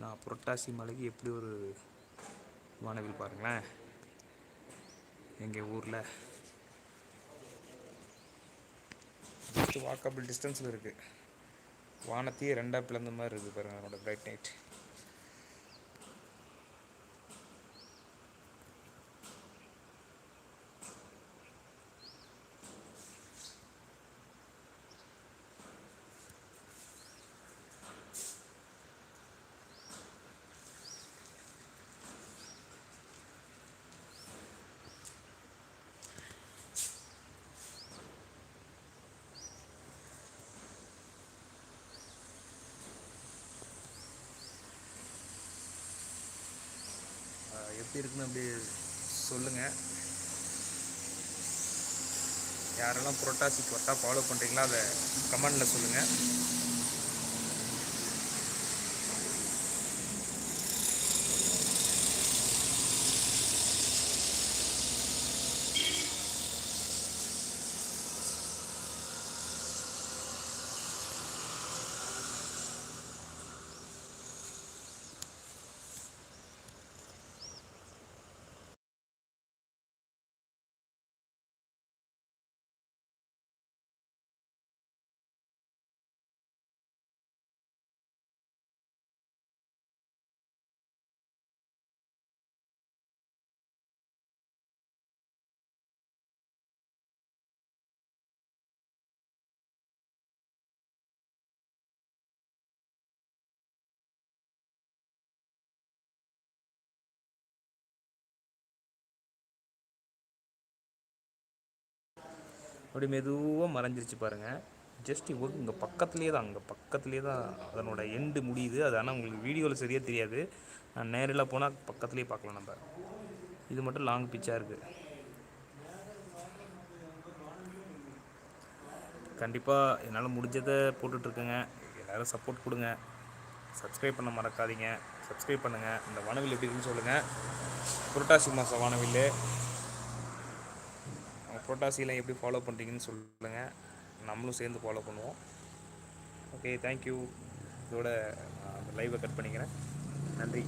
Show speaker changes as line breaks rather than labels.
நான் புரட்டாசி மலைக்கு எப்படி ஒரு வானவில் பாருங்களேன். எங்கள் ஊரில். ஜஸ்ட் வாக்கபிள் டிஸ்டன்ஸில் இருக்குது வானத்தையே ரெண்டாக பிளந்த மாதிரி இருக்குது பாருங்கள் என்னோடய பிரைட் நைட் எப்படி இருக்குன்னு அப்படி சொல்லுங்கள் யாரெல்லாம் புரட்டாசி கரெக்டாக ஃபாலோ பண்ணுறீங்களோ அதை கமெண்டில் சொல்லுங்கள் அப்படி மெதுவாக மறைஞ்சிருச்சு பாருங்கள் ஜஸ்ட் இங்கே பக்கத்துலேயே தான் அங்கே பக்கத்துலேயே தான் அதனோட எண்டு முடியுது. அது ஆனால் உங்களுக்கு வீடியோவில் சரியாக தெரியாது. நான் நேரில் போனால் பக்கத்துலேயே பார்க்கலாம் நம்ம. இது மட்டும் லாங் பிச்சாக இருக்குது கண்டிப்பாக என்னால் முடிஞ்சதை போட்டுட்ருக்கேங்க எல்லோரும் சப்போர்ட் கொடுங்க. சப்ஸ்கிரைப் பண்ண மறக்காதீங்க. சப்ஸ்கிரைப் பண்ணுங்கள் இந்த வானவில் எப்படி இருக்குன்னு சொல்லுங்கள் புரட்டாசி மாதம் வானவில் புரோட்டாசிலாம் எப்படி ஃபாலோ பண்ணுறீங்கன்னு சொல்லுங்கள் நம்மளும் சேர்ந்து ஃபாலோ பண்ணுவோம். ஓகே தேங்க்யூ இதோட லைவை கட் பண்ணிக்கிறேன். நன்றி.